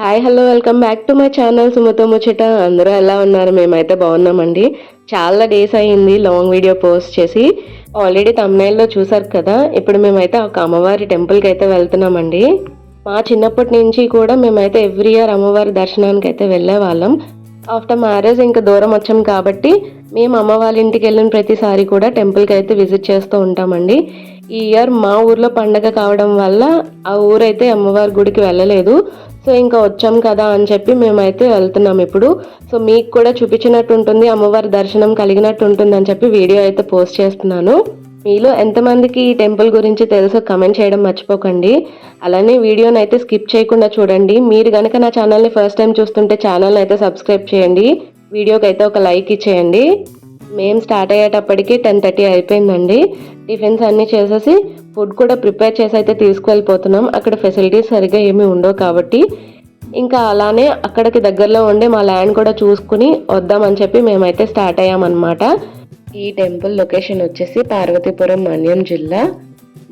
Hi hello welcome back to my channel సుమతో ముచ్చట అందరూ ఎలా ఉన్నారు? మేమైతే బాగున్నామండి. చాలా డేస్ అయ్యింది లాంగ్ వీడియో పోస్ట్ చేసి. ఆల్రెడీ తమిళలో చూసారు కదా? ఇప్పుడు మేమైతే ఒక అమ్మవారి టెంపుల్కి అయితే వెళ్తున్నామండి. మా చిన్నప్పటి నుంచి కూడా మేమైతే ఎవ్రీ ఇయర్ అమ్మవారి దర్శనానికి అయితే వెళ్ళే వాళ్ళం ఆఫ్టర్ మ్యారేజ్ ఇంకా దూరం వచ్చాం కాబట్టి మేము అమ్మ వాళ్ళ ఇంటికి వెళ్ళిన ప్రతిసారి కూడా టెంపుల్కి అయితే విజిట్ చేస్తూ ఉంటామండి. ఈ ఇయర్ మా ఊర్లో పండగ కావడం వల్ల ఆ ఊరైతే అమ్మవారి గుడికి వెళ్ళలేదు. సో ఇంకా వచ్చాం కదా అని చెప్పి మేమైతే వెళ్తున్నాం ఇప్పుడు. సో మీకు కూడా చూపించినట్టు ఉంటుంది అమ్మవారి దర్శనం కలిగినట్టు ఉంటుంది అని చెప్పి వీడియో అయితే పోస్ట్ చేస్తున్నాను. మీలో ఎంతమందికి ఈ టెంపుల్ గురించి తెలుసో కమెంట్ చేయడం మర్చిపోకండి. అలానే వీడియోని అయితే స్కిప్ చేయకుండా చూడండి. మీరు కనుక నా ఛానల్ని ఫస్ట్ టైం చూస్తుంటే ఛానల్ని అయితే సబ్స్క్రైబ్ చేయండి. వీడియోకి అయితే ఒక లైక్ ఇచ్చేయండి. మేము స్టార్ట్ అయ్యేటప్పటికి టెన్ థర్టీ అయిపోయిందండి. టిఫిన్స్ అన్నీ చేసేసి ఫుడ్ కూడా ప్రిపేర్ చేసి అయితే తీసుకువెళ్ళిపోతున్నాం అక్కడ ఫెసిలిటీస్ సరిగ్గా ఏమీ ఉండవు కాబట్టి. ఇంకా అలానే అక్కడికి దగ్గరలో ఉండే మా ల్యాండ్ కూడా చూసుకుని వద్దామని చెప్పి మేమైతే స్టార్ట్ అయ్యామన్నమాట. ఈ టెంపుల్ లొకేషన్ వచ్చేసి పార్వతీపురం మన్యం జిల్లా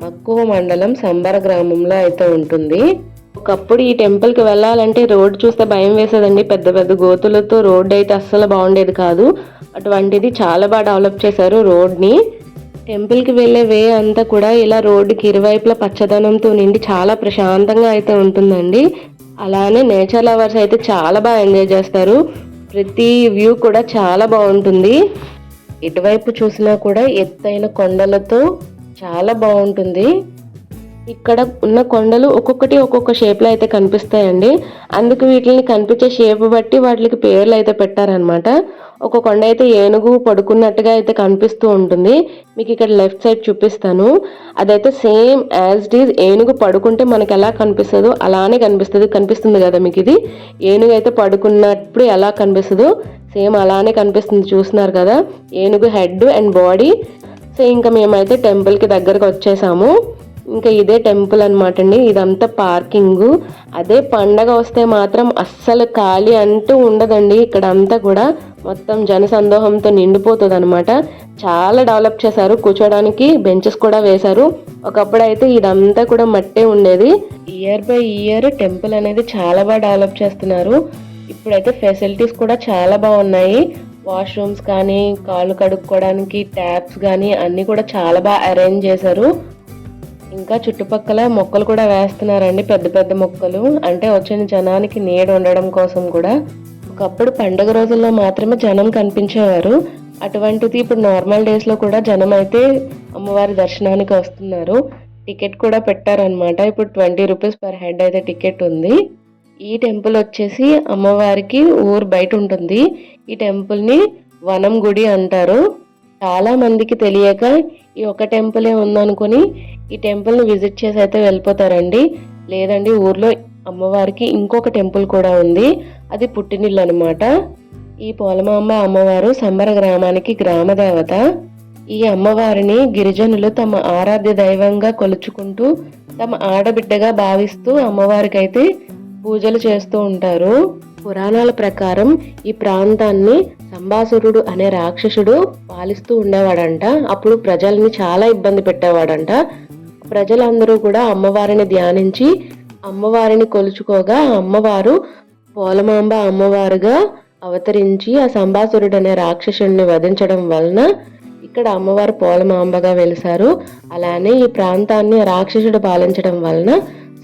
మక్కువ మండలం సంబర గ్రామంలో అయితే ఉంటుంది. ఒకప్పుడు ఈ టెంపుల్కి వెళ్ళాలంటే రోడ్ చూస్తే భయం వేసేదండి. పెద్ద పెద్ద గోతులతో రోడ్ అయితే అస్సలు బాగుండేది కాదు. అటువంటిది చాలా బాగా డెవలప్ చేశారు రోడ్ని. టెంపుల్కి వెళ్ళే వే అంతా కూడా ఇలా రోడ్డుకి ఇరువైపులా పచ్చదనంతో నిండి చాలా ప్రశాంతంగా అయితే ఉంటుందండి. అలానే నేచర్ లవర్స్ అయితే చాలా బాగా ఎంజాయ్ చేస్తారు. ప్రతి వ్యూ కూడా చాలా బాగుంటుంది. ఇటువైపు చూసినా కూడా ఎత్తైన కొండలతో చాలా బాగుంటుంది. ఇక్కడ ఉన్న కొండలు ఒక్కొక్కటి ఒక్కొక్క షేప్లో అయితే కనిపిస్తాయండి. అందుకు వీటిని కనిపించే షేప్ బట్టి వాటికి పేర్లు అయితే పెట్టారనమాట ఒక కొండ అయితే ఏనుగు పడుకున్నట్టుగా అయితే కనిపిస్తూ ఉంటుంది. మీకు ఇక్కడ లెఫ్ట్ సైడ్ చూపిస్తాను. అదైతే సేమ్ యాజ్ ఇట్ ఈజ్ ఏనుగు పడుకుంటే మనకి ఎలా కనిపిస్తుందో అలానే కనిపిస్తుంది. కనిపిస్తుంది కదా మీకు ఇది? ఏనుగు అయితే పడుకున్నప్పుడు ఎలా కనిపిస్తుందో సేమ్ అలానే కనిపిస్తుంది. చూస్తున్నారు కదా? ఏనుగు హెడ్ అండ్ బాడీ. సో ఇంకా మేమైతే టెంపుల్కి దగ్గరకు వచ్చేసాము. ఇంకా ఇదే టెంపుల్ అనమాట అండి. ఇదంతా పార్కింగ్. అదే పండగ వస్తే మాత్రం అస్సలు ఖాళీ అంటూ ఉండదండి. ఇక్కడ అంతా కూడా మొత్తం జనసందోహంతో నిండిపోతుంది అనమాట చాలా డెవలప్ చేశారు. కూర్చోడానికి బెంచెస్ కూడా వేశారు. ఒకప్పుడు అయితే ఇదంతా కూడా మట్టే ఉండేది. ఇయర్ బై ఇయర్ టెంపుల్ అనేది చాలా బాగా డెవలప్ చేస్తున్నారు. ఇప్పుడైతే ఫెసిలిటీస్ కూడా చాలా బాగున్నాయి. వాష్రూమ్స్ కానీ కాళ్ళు కడుక్కోవడానికి ట్యాప్స్ కానీ అన్నీ కూడా చాలా బాగా అరేంజ్ చేశారు. ఇంకా చుట్టుపక్కల మొక్కలు కూడా వేస్తున్నారండి పెద్ద పెద్ద మొక్కలు. అంటే వచ్చిన జనానికి నీడ ఉండడం కోసం కూడా. ఒకప్పుడు పండుగ రోజుల్లో మాత్రమే జనం కనిపించేవారు. అటువంటిది ఇప్పుడు నార్మల్ డేస్లో కూడా జనం అయితే అమ్మవారి దర్శనానికి వస్తున్నారు. టికెట్ కూడా పెట్టారనమాట ఇప్పుడు ట్వంటీ రూపీస్ పర్ హెడ్ అయితే టికెట్ ఉంది. ఈ టెంపుల్ వచ్చేసి అమ్మవారికి ఊరు బయట ఉంటుంది. ఈ టెంపుల్ని వనం గుడి అంటారు. చాలా మందికి తెలియక ఈ ఒక టెంపులే ఉందనుకుని ఈ టెంపుల్ని విజిట్ చేసి అయితే వెళ్ళిపోతారండి. లేదండి ఊర్లో అమ్మవారికి ఇంకొక టెంపుల్ కూడా ఉంది. అది పుట్టినిల్లు అనమాట ఈ పోలమాంబ అమ్మవారు సంబర గ్రామానికి గ్రామ దేవత. ఈ అమ్మవారిని గిరిజనులు తమ ఆరాధ్య దైవంగా కొలుచుకుంటూ తమ ఆడబిడ్డగా భావిస్తూ అమ్మవారికైతే పూజలు చేస్తూ ఉంటారు. పురాణాల ప్రకారం ఈ ప్రాంతాన్ని సంబాసురుడు అనే రాక్షసుడు పాలిస్తూ ఉండేవాడంట. అప్పుడు ప్రజల్ని చాలా ఇబ్బంది పెట్టేవాడంట. ప్రజలందరూ కూడా అమ్మవారిని ధ్యానించి అమ్మవారిని కొలుచుకోగా అమ్మవారు పోలమాంబ అమ్మవారుగా అవతరించి ఆ సంబాసురుడు అనే రాక్షసుడిని వధించడం వలన ఇక్కడ అమ్మవారు పోలమాంబగా వెలిసారు అలానే ఈ ప్రాంతాన్ని రాక్షసుడు పాలించడం వలన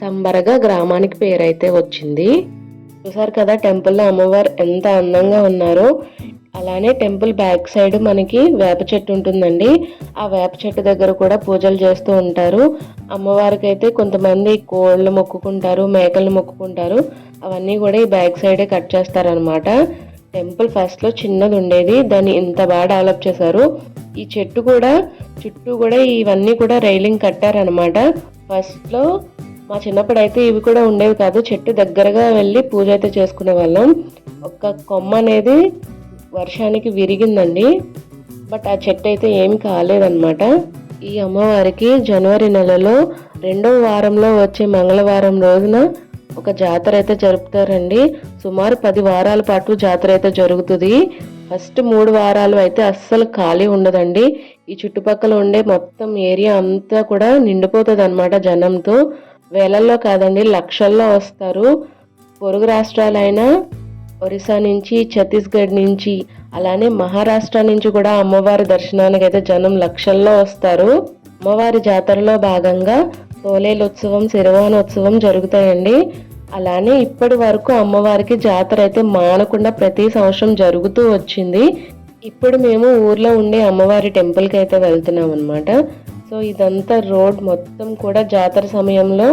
సంబరగా గ్రామానికి పేరైతే వచ్చింది. చూసారు కదా టెంపుల్లో అమ్మవారు ఎంత అందంగా ఉన్నారో. అలానే టెంపుల్ బ్యాక్ సైడ్ మనకి వేప చెట్టు ఉంటుందండి. ఆ వేప చెట్టు దగ్గర కూడా పూజలు చేస్తూ ఉంటారు. అమ్మవారికి అయితే కొంతమంది కోళ్ళు మొక్కుకుంటారు మేకలు మొక్కుకుంటారు. అవన్నీ కూడా ఈ బ్యాక్ సైడే కట్ చేస్తారనమాట టెంపుల్ ఫస్ట్లో చిన్నది ఉండేది దాన్ని ఇంత బాగా డెవలప్ చేశారు. ఈ చెట్టు కూడా చుట్టూ కూడా ఇవన్నీ కూడా రైలింగ్ కట్టారనమాట ఫస్ట్లో మా చిన్నప్పుడు అయితే ఇవి కూడా ఉండేవి కాదు. చెట్టు దగ్గరగా వెళ్ళి పూజ అయితే చేసుకునే వాళ్ళం. ఒక కొమ్మ అనేది వర్షానికి విరిగిందండి. బట్ ఆ చెట్టు అయితే ఏమి కాలేదన్నమాట. ఈ అమ్మవారికి జనవరి నెలలో రెండవ వారంలో వచ్చే మంగళవారం రోజున ఒక జాతర అయితే జరుపుతారండి. సుమారు పది వారాల పాటు జాతర అయితే జరుగుతుంది. ఫస్ట్ మూడు వారాలు అయితే అస్సలు ఖాళీ ఉండదండి. ఈ చుట్టుపక్కల ఉండే మొత్తం ఏరియా అంతా కూడా నిండిపోతుంది అనమాట జనంతో. వేలల్లో కాదండి లక్షల్లో వస్తారు. పొరుగు రాష్ట్రాలైన ఒరిస్సా నుంచి ఛత్తీస్గఢ్ నుంచి అలానే మహారాష్ట్ర నుంచి కూడా అమ్మవారి దర్శనానికి అయితే జనం లక్షల్లో వస్తారు. అమ్మవారి జాతరలో భాగంగా తోలేలోత్సవం శిరవానోత్సవం జరుగుతాయండి. అలానే ఇప్పటి వరకు అమ్మవారికి జాతర అయితే మానకుండా ప్రతి సంవత్సరం జరుగుతూ వచ్చింది. ఇప్పుడు మేము ఊర్లో ఉండే అమ్మవారి టెంపుల్కి అయితే వెళ్తున్నాం అనమాట సో ఇదంతా రోడ్ మొత్తం కూడా జాతర సమయంలో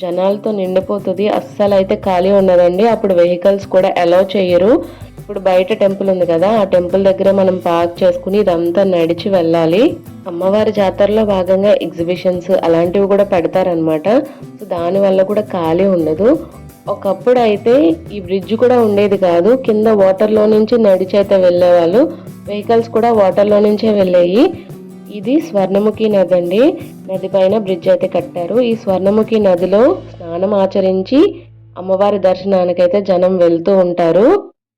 జనాలతో నిండిపోతుంది. అస్సలు అయితే ఖాళీ ఉండదండి. అప్పుడు వెహికల్స్ కూడా అలౌ చేయరు. ఇప్పుడు బయట టెంపుల్ ఉంది కదా ఆ టెంపుల్ దగ్గర మనం పార్క్ చేసుకుని ఇదంతా నడిచి వెళ్ళాలి. అమ్మవారి జాతరలో భాగంగా ఎగ్జిబిషన్స్ అలాంటివి కూడా పెడతారనమాట సో దానివల్ల కూడా ఖాళీ ఉండదు. ఒకప్పుడు అయితే ఈ బ్రిడ్జ్ కూడా ఉండేది కాదు. కింద వాటర్లో నుంచి నడిచి అయితే వెళ్ళేవాళ్ళు. వెహికల్స్ కూడా వాటర్లో నుంచే వెళ్ళేవి ఇది స్వర్ణముఖి నది అండి నది పైన బ్రిడ్జ్ అయితే కట్టారు. ఈ స్వర్ణముఖి నదిలో స్నానం ఆచరించి అమ్మవారి దర్శనానికి అయితే జనం వెళ్తూ ఉంటారు.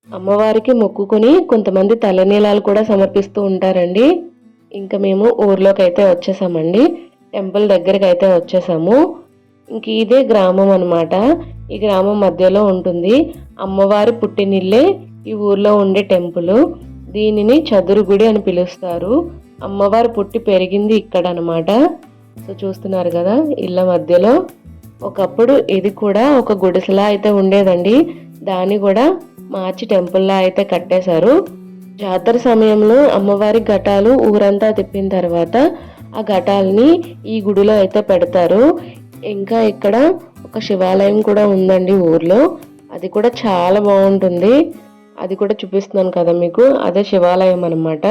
అమ్మవారికి మొక్కుకొని కొంతమంది తలనీలాలు కూడా సమర్పిస్తూ ఉంటారండి. ఇంకా మేము ఊర్లోకి అయితే వచ్చేసామండి. టెంపుల్ దగ్గరికి అయితే వచ్చేసాము. ఇంక ఇదే గ్రామం అనమాట ఈ గ్రామం మధ్యలో ఉంటుంది. అమ్మవారి పుట్టినిల్లే ఈ ఊర్లో ఉండే టెంపుల్. దీనిని చదురుగుడి అని పిలుస్తారు. అమ్మవారు పుట్టి పెరిగింది ఇక్కడ అనమాట సో చూస్తున్నారు కదా ఇళ్ళ మధ్యలో. ఒకప్పుడు ఇది కూడా ఒక గుడిసెలా అయితే ఉండేదండి. దాన్ని కూడా మార్చి టెంపుల్లా అయితే కట్టేశారు. జాతర సమయంలో అమ్మవారి ఘటాలు ఊరంతా తిప్పిన తర్వాత ఆ ఘటాలని ఈ గుడిలో అయితే పెడతారు. ఇంకా ఇక్కడ ఒక శివాలయం కూడా ఉందండి ఊర్లో. అది కూడా చాలా బాగుంటుంది. అది కూడా చూపిస్తున్నాను కదా మీకు. అదే శివాలయం అనమాట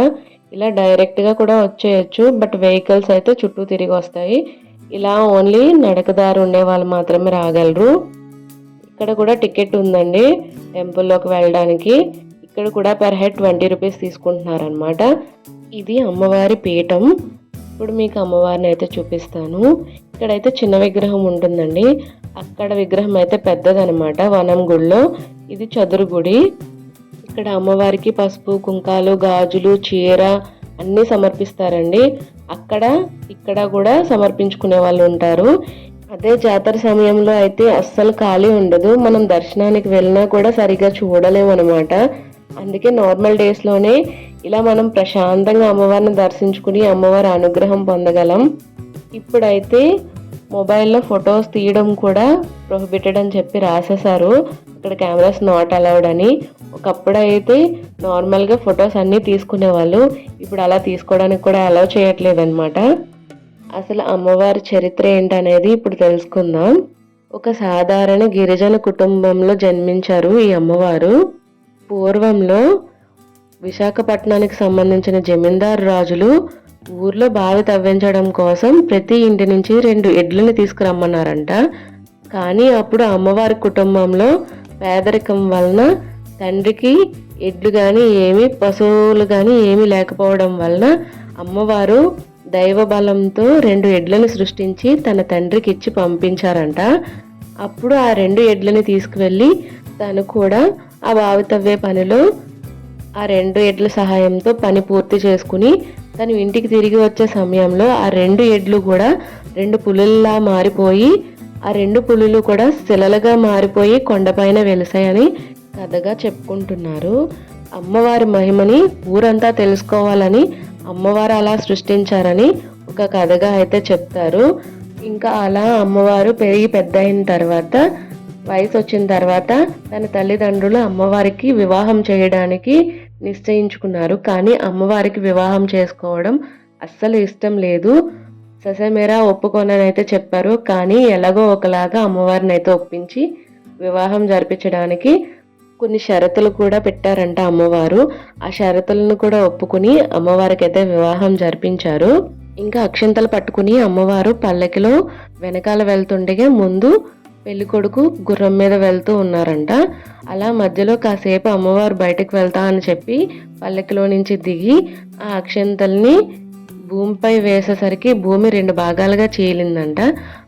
ఇలా డైరెక్ట్గా కూడా వచ్చేయచ్చు బట్ వెహికల్స్ అయితే చుట్టూ తిరిగి వస్తాయి. ఇలా ఓన్లీ నడకదారు ఉండే వాళ్ళు మాత్రమే రాగలరు. ఇక్కడ కూడా టికెట్ ఉందండి టెంపుల్లోకి వెళ్ళడానికి. ఇక్కడ కూడా పెర్ హెడ్ ట్వంటీ రూపీస్ తీసుకుంటున్నారనమాట ఇది అమ్మవారి పీఠం. ఇప్పుడు మీకు అమ్మవారిని అయితే చూపిస్తాను. ఇక్కడైతే చిన్న విగ్రహం ఉంటుందండి. అక్కడ విగ్రహం అయితే పెద్దదనమాట వనం గుడిలో. ఇది చదురు గుడి. ఇక్కడ అమ్మవారికి పసుపు కుంకాలు గాజులు చీర అన్నీ సమర్పిస్తారండి. అక్కడ ఇక్కడ కూడా సమర్పించుకునే వాళ్ళు ఉంటారు. అదే జాతర సమయంలో అయితే అస్సలు ఖాళీ ఉండదు. మనం దర్శనానికి వెళ్ళినా కూడా సరిగా చూడలేము అనమాట అందుకే నార్మల్ డేస్లోనే ఇలా మనం ప్రశాంతంగా అమ్మవారిని దర్శించుకుని అమ్మవారి అనుగ్రహం పొందగలం. ఇప్పుడైతే మొబైల్లో ఫొటోస్ తీయడం కూడా ప్రొహిబిటెడ్ అని చెప్పి రాసేశారు. ఇక్కడ కెమెరాస్ నాట్ అలౌడ్ అని. ఒకప్పుడు అయితే నార్మల్గా ఫొటోస్ అన్నీ తీసుకునేవాళ్ళు. ఇప్పుడు అలా తీసుకోవడానికి కూడా అలౌ చేయట్లేదు అనమాట అసలు అమ్మవారి చరిత్ర ఏంటనేది ఇప్పుడు తెలుసుకుందాం. ఒక సాధారణ గిరిజన కుటుంబంలో జన్మించారు ఈ అమ్మవారు. పూర్వంలో విశాఖపట్నానికి సంబంధించిన జమీందారు రాజులు ఊర్లో బావి తవ్వించడం కోసం ప్రతి ఇంటి నుంచి రెండు ఎడ్లని తీసుకురమ్మన్నారంట. కానీ అప్పుడు అమ్మవారి కుటుంబంలో పేదరికం వలన తండ్రికి ఎడ్లు కానీ ఏమి పశువులు కానీ ఏమీ లేకపోవడం వలన అమ్మవారు దైవ బలంతో రెండు ఎడ్లను సృష్టించి తన తండ్రికి ఇచ్చి పంపించారంట. అప్పుడు ఆ రెండు ఎడ్లని తీసుకువెళ్ళి తను కూడా ఆ బావి తవ్వే పనిలో ఆ రెండు ఎడ్ల సహాయంతో పని పూర్తి చేసుకుని తను ఇంటికి తిరిగి వచ్చే సమయంలో ఆ రెండు ఎడ్లు కూడా రెండు పులుల్లా మారిపోయి ఆ రెండు పులులు కూడా శిలలుగా మారిపోయి కొండపైన వెలిసాయని కథగా చెప్పుకుంటున్నారు. అమ్మవారి మహిమని ఊరంతా తెలుసుకోవాలని అమ్మవారు అలా సృష్టించారని ఒక కథగా అయితే చెప్తారు. ఇంకా అలా అమ్మవారు పెరిగి పెద్ద అయిన తర్వాత వయసు వచ్చిన తర్వాత తన తల్లిదండ్రులు అమ్మవారికి వివాహం చేయడానికి నిశ్చయించుకున్నారు. కానీ అమ్మవారికి వివాహం చేసుకోవడం అస్సలు ఇష్టం లేదు. ససమేరా ఒప్పుకోననైతే అయితే చెప్పారు. కానీ ఎలాగో ఒకలాగా అమ్మవారిని అయితే ఒప్పించి వివాహం జరిపించడానికి కొన్ని షరతులు కూడా పెట్టారంట అమ్మవారు. ఆ షరతులను కూడా ఒప్పుకుని అమ్మవారికి అయితే వివాహం జరిపించారు. ఇంకా అక్షంతలు పట్టుకుని అమ్మవారు పల్లకిలో వెనకాల వెళ్తుండగా ముందు పెళ్ళి కొడుకు గుర్రం మీద వెళ్తూ ఉన్నారంట. అలా మధ్యలో కాసేపు అమ్మవారు బయటకు వెళ్తా అని చెప్పి పల్లెకిలో నుంచి దిగి ఆ అక్షంతల్ని భూమిపై వేసేసరికి భూమి రెండు భాగాలుగా చీలిందంట.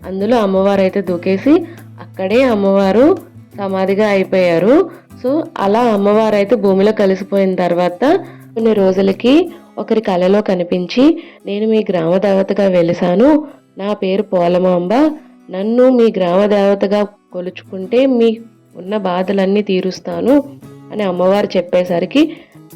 అందులో అమ్మవారు అయితే దూకేసి అక్కడే అమ్మవారు సమాధిగా అయిపోయారు. సో అలా అమ్మవారు అయితే భూమిలో కలిసిపోయిన తర్వాత కొన్ని రోజులకి ఒకరి కళలో కనిపించి నేను మీ గ్రామ దేవతగా వెలిసాను. నా పేరు పోలమాంబ. నన్ను మీ గ్రామ దేవతగా కొలుచుకుంటే మీ ఉన్న బాధలన్నీ తీరుస్తాను అని అమ్మవారు చెప్పేసరికి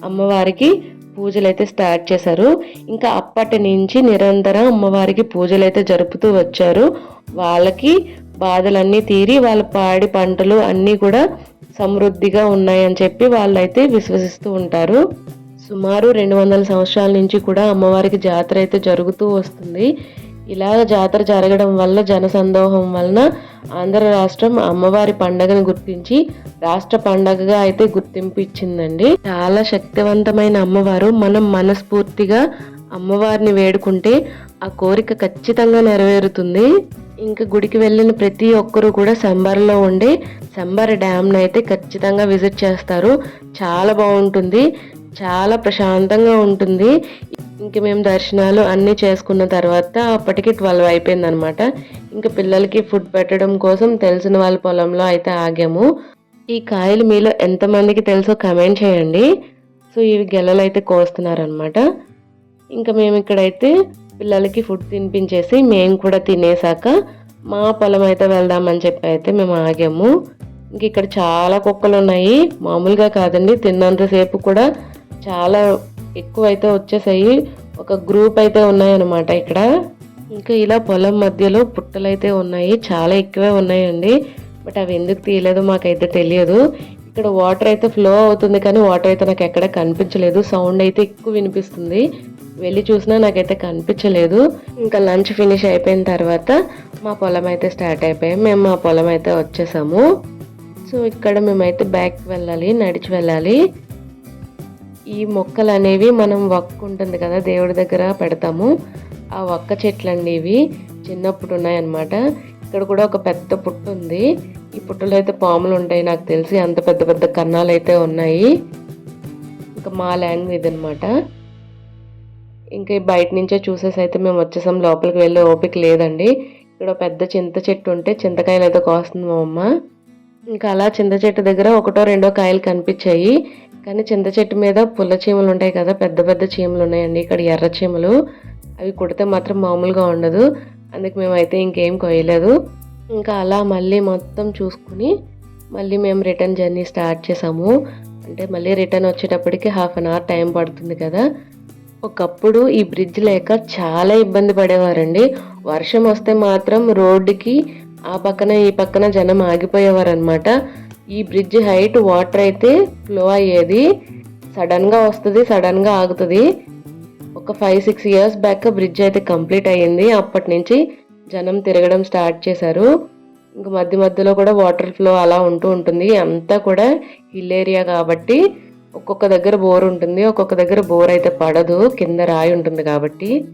అమ్మవారికి పూజలు అయితే స్టార్ట్ చేశారు. ఇంకా అప్పటి నుంచి నిరంతరం అమ్మవారికి పూజలు అయితే జరుపుతూ వచ్చారు. వాళ్ళకి బాధలన్నీ తీరి వాళ్ళ పాడి పంటలు అన్నీ కూడా సమృద్ధిగా ఉన్నాయని చెప్పి వాళ్ళైతే విశ్వసిస్తూ ఉంటారు. సుమారు రెండు వందల సంవత్సరాల నుంచి కూడా అమ్మవారికి జాతర అయితే జరుగుతూ వస్తుంది. ఇలాగ జాతర జరగడం వల్ల జనసందోహం వలన ఆంధ్ర రాష్ట్రం అమ్మవారి పండగను గుర్తించి రాష్ట్ర పండగగా అయితే గుర్తింపు ఇచ్చిందండి చాలా శక్తివంతమైన అమ్మవారు. మనం మనస్ఫూర్తిగా అమ్మవారిని వేడుకుంటే ఆ కోరిక ఖచ్చితంగా నెరవేరుతుంది. ఇంకా గుడికి వెళ్ళిన ప్రతి ఒక్కరూ కూడా సంబర్లో ఉండి సంబర్ డ్యామ్ను అయితే ఖచ్చితంగా విజిట్ చేస్తారు. చాలా బాగుంటుంది. చాలా ప్రశాంతంగా ఉంటుంది. ఇంక మేము దర్శనాలు అన్నీ చేసుకున్న తర్వాత అప్పటికి ట్వెల్వ్ అయిపోయింది అనమాట ఇంకా పిల్లలకి ఫుడ్ పెట్టడం కోసం తెలిసిన వాళ్ళ పొలంలో అయితే ఆగాము. ఈ కాయలు మీలో ఎంతమందికి తెలుసో కమెంట్ చేయండి. సో ఇవి గెలలు అయితే కోస్తున్నారనమాట. ఇంకా మేము ఇక్కడైతే పిల్లలకి ఫుడ్ తినిపించేసి మేము కూడా తినేసాక మా పొలం అయితే వెళ్దామని చెప్పి అయితే మేము ఆగాము. ఇంక ఇక్కడ చాలా కుక్కలు ఉన్నాయి. మామూలుగా కాదండి తిన్నంతసేపు కూడా చాలా ఎక్కువ అయితే వచ్చేసాయి. ఒక గ్రూప్ అయితే ఉన్నాయన్నమాట ఇక్కడ. ఇంకా ఇలా పొలం మధ్యలో పుట్టలు అయితే ఉన్నాయి. చాలా ఎక్కువే ఉన్నాయండి. బట్ అవి ఎందుకు తీయలేదు మాకైతే తెలియదు. ఇక్కడ వాటర్ అయితే ఫ్లో అవుతుంది కానీ వాటర్ అయితే నాకు ఎక్కడ కనిపించలేదు. సౌండ్ అయితే ఎక్కువ వినిపిస్తుంది. వెళ్ళి చూసినా నాకైతే కనిపించలేదు. ఇంకా లంచ్ ఫినిష్ అయిపోయిన తర్వాత మా పొలం అయితే స్టార్ట్ అయిపోయాం. మేము మా పొలం అయితే వచ్చేసాము. సో ఇక్కడ మేమైతే బ్యాక్ వెళ్ళాలి నడిచి వెళ్ళాలి. ఈ మొక్కలు అనేవి మనం వక్క ఉంటుంది కదా దేవుడి దగ్గర పెడతాము. ఆ వక్క చెట్లు అండి ఇవి చిన్నప్పుడు ఉన్నాయన్నమాట. ఇక్కడ కూడా ఒక పెద్ద పుట్టు ఉంది. ఈ పుట్టులో అయితే పాములు ఉంటాయి నాకు తెలిసి అంత పెద్ద పెద్ద కన్నాలు అయితే ఉన్నాయి. ఇంకా మా ల్యాండ్ ఇదనమాట అనమాట ఇంకా బయట నుంచే చూసేసి అయితే మేము వచ్చేసాం. లోపలికి వెళ్ళే ఓపిక లేదండి. ఇక్కడ పెద్ద చింత చెట్టు ఉంటే చింతకాయలు అయితే కోస్తుంది మా అమ్మ. ఇంకా అలా చింత చెట్టు దగ్గర ఒకటో రెండో కాయలు కనిపించాయి. కానీ చింత చెట్టు మీద పుల్ల చీమలు ఉంటాయి కదా పెద్ద పెద్ద చీమలు ఉన్నాయండి ఇక్కడ ఎర్ర చీమలు. అవి కుడితే మాత్రం మామూలుగా ఉండదు. అందుకు మేమైతే ఇంకేం కొయ్యలేదు. ఇంకా అలా మళ్ళీ మొత్తం చూసుకుని మళ్ళీ మేము రిటర్న్ జర్నీ స్టార్ట్ చేసాము. అంటే మళ్ళీ రిటర్న్ వచ్చేటప్పటికి హాఫ్ అన్ అవర్ టైం పడుతుంది కదా. ఒకప్పుడు ఈ బ్రిడ్జ్ లేక చాలా ఇబ్బంది పడేవారండి. వర్షం వస్తే మాత్రం రోడ్డుకి ఆ పక్కన ఈ పక్కన జనం ఆగిపోయేవారు అనమాట ఈ బ్రిడ్జ్ హైట్ వాటర్ అయితే ఫ్లో అయ్యేది. సడన్గా వస్తుంది సడన్గా ఆగుతుంది. ఒక five six years back bridge అయితే కంప్లీట్ అయ్యింది. అప్పటి నుంచి జనం తిరగడం స్టార్ట్ చేశారు. ఇంక మధ్య మధ్యలో కూడా వాటర్ ఫ్లో అలా ఉంటూ ఉంటుంది. అంతా కూడా హిల్ ఏరియా కాబట్టి ఒక్కొక్క దగ్గర బోర్ ఉంటుంది ఒక్కొక్క దగ్గర బోర్ అయితే పడదు కింద రాయి ఉంటుంది కాబట్టి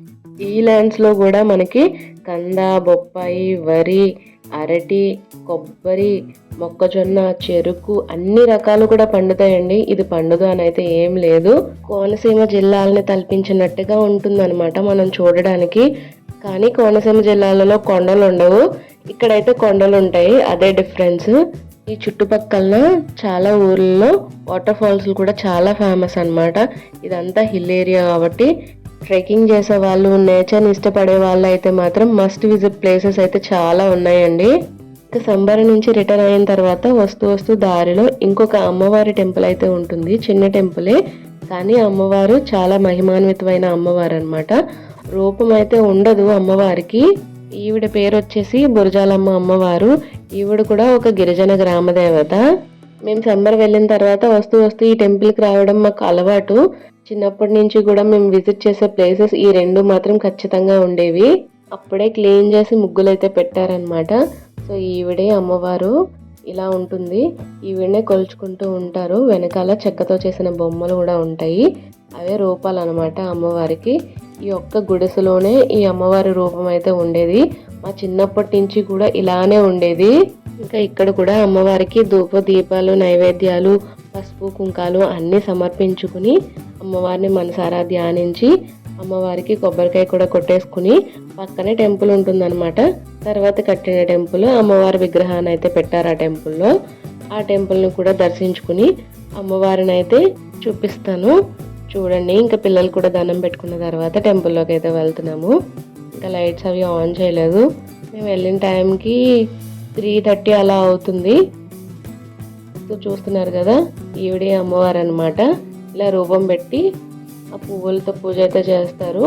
ఈ ల్యాండ్స్లో కూడా మనకి కంద బొప్పాయి వరి అరటి కొబ్బరి మొక్కజొన్న చెరుకు అన్ని రకాలు కూడా పండుతాయండి. ఇది పండుదు అని అయితే ఏం లేదు. కోనసీమ జిల్లాలని తలపించినట్టుగా ఉంటుందన్నమాట మనం చూడడానికి. కానీ కోనసీమ జిల్లాలలో కొండలు ఉండవు. ఇక్కడైతే కొండలు ఉంటాయి. అదే డిఫరెన్స్ ఈ చుట్టుపక్కల చాలా ఊర్లలో వాటర్ ఫాల్స్ కూడా చాలా ఫేమస్ అనమాట ఇదంతా హిల్ ఏరియా కాబట్టి ట్రెక్కింగ్ చేసే వాళ్ళు నేచర్ని ఇష్టపడే వాళ్ళు అయితే మాత్రం మస్ట్ విజిట్ ప్లేసెస్ అయితే చాలా ఉన్నాయండి. ఇక సంబర నుంచి రిటర్న్ అయిన తర్వాత వస్తూ వస్తూ దారిలో ఇంకొక అమ్మవారి టెంపుల్ అయితే ఉంటుంది. చిన్న టెంపులే కానీ అమ్మవారు చాలా మహిమాన్వితమైన అమ్మవారు అనమాట రూపం అయితే ఉండదు అమ్మవారికి. ఈవిడ పేరు వచ్చేసి బురజాలమ్మ అమ్మవారు. ఈవిడ కూడా ఒక గిరిజన గ్రామ దేవత మేము సంబర్ వెళ్ళిన తర్వాత వస్తూ వస్తూ ఈ టెంపుల్కి రావడం మాకు అలవాటు. చిన్నప్పటి నుంచి కూడా మేము విజిట్ చేసే ప్లేసెస్ ఈ రెండు మాత్రం ఖచ్చితంగా ఉండేవి. అప్పుడే క్లీన్ చేసి ముగ్గులు అయితే పెట్టారనమాట సో ఈవిడే అమ్మవారు. ఇలా ఉంటుంది. ఈవిడనే కొలుచుకుంటూ ఉంటారు. వెనకాల చెక్కతో చేసిన బొమ్మలు కూడా ఉంటాయి. అవే రూపాలు అనమాట అమ్మవారికి. ఈ ఒక్క గుడిసెలోనే ఈ అమ్మవారి రూపం అయితే ఉండేది. మా చిన్నప్పటి నుంచి కూడా ఇలానే ఉండేది. ఇంకా ఇక్కడ కూడా అమ్మవారికి ధూప దీపాలు నైవేద్యాలు పసుపు కుంకాలు అన్నీ సమర్పించుకుని అమ్మవారిని మనసారా ధ్యానించి అమ్మవారికి కొబ్బరికాయ కూడా కొట్టేసుకుని పక్కనే టెంపుల్ ఉంటుందన్నమాట. తర్వాత కట్టిన టెంపుల్ అమ్మవారి విగ్రహాన్ని అయితే పెట్టారు ఆ టెంపుల్లో. ఆ టెంపుల్ని కూడా దర్శించుకుని అమ్మవారిని అయితే చూపిస్తాను. చూడండి ఇంకా పిల్లలు కూడా దండం పెట్టుకున్న తర్వాత టెంపుల్లోకి అయితే వెళ్తున్నాము. ఇంకా లైట్స్ అవి ఆన్ చేయలేదు. మేము వెళ్ళిన టైంకి త్రీ థర్టీ అలా అవుతుంది. సో చూస్తున్నారు కదా ఈవిడే అమ్మవారు అనమాట ఇలా రూపం పెట్టి ఆ పువ్వులతో పూజ అయితే చేస్తారు.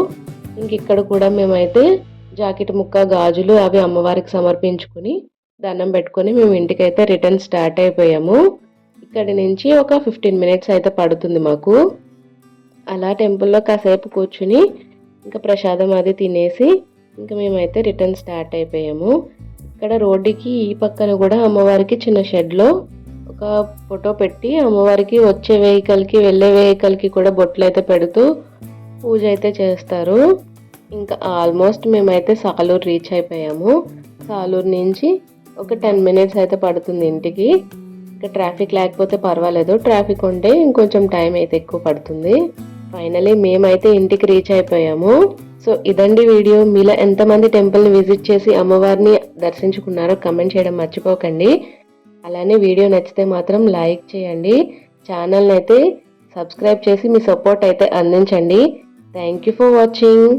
ఇంక ఇక్కడ కూడా మేమైతే జాకెట్ ముక్క గాజులు అవి అమ్మవారికి సమర్పించుకుని దండం పెట్టుకొని మేము ఇంటికైతే రిటర్న్ స్టార్ట్ అయిపోయాము. ఇక్కడి నుంచి ఒక ఫిఫ్టీన్ మినిట్స్ అయితే పడుతుంది మాకు. అలా టెంపుల్లో కాసేపు కూర్చుని ఇంకా ప్రసాదం అది తినేసి ఇంకా మేమైతే రిటర్న్ స్టార్ట్ అయిపోయాము. ఇక్కడ రోడ్డుకి ఈ పక్కన కూడా అమ్మవారికి చిన్న షెడ్లో ఒక ఫోటో పెట్టి అమ్మవారికి వచ్చే వెహికల్కి వెళ్ళే వెహికల్కి కూడా బొట్లు అయితే పెడుతూ పూజ అయితే చేస్తారు. ఇంకా ఆల్మోస్ట్ మేమైతే సాలూరు రీచ్ అయిపోయాము. సాలూరు నుంచి ఒక టెన్ మినిట్స్ అయితే పడుతుంది ఇంటికి. ఇంకా ట్రాఫిక్ లేకపోతే పర్వాలేదు. ట్రాఫిక్ ఉంటే ఇంకొంచెం టైం అయితే ఎక్కువ పడుతుంది. ఫైనలీ మేమైతే ఇంటికి రీచ్ అయిపోయాము. సో ఇదండి వీడియో మీలో ఎంతమంది టెంపుల్ని విజిట్ చేసి అమ్మవారిని దర్శించుకున్నారో కమెంట్ చేయడం మర్చిపోకండి. అలానే వీడియో నచ్చితే మాత్రం లైక్ చేయండి. ఛానల్ని అయితే సబ్స్క్రైబ్ చేసి మీ సపోర్ట్ అయితే అందించండి. Thank you for watching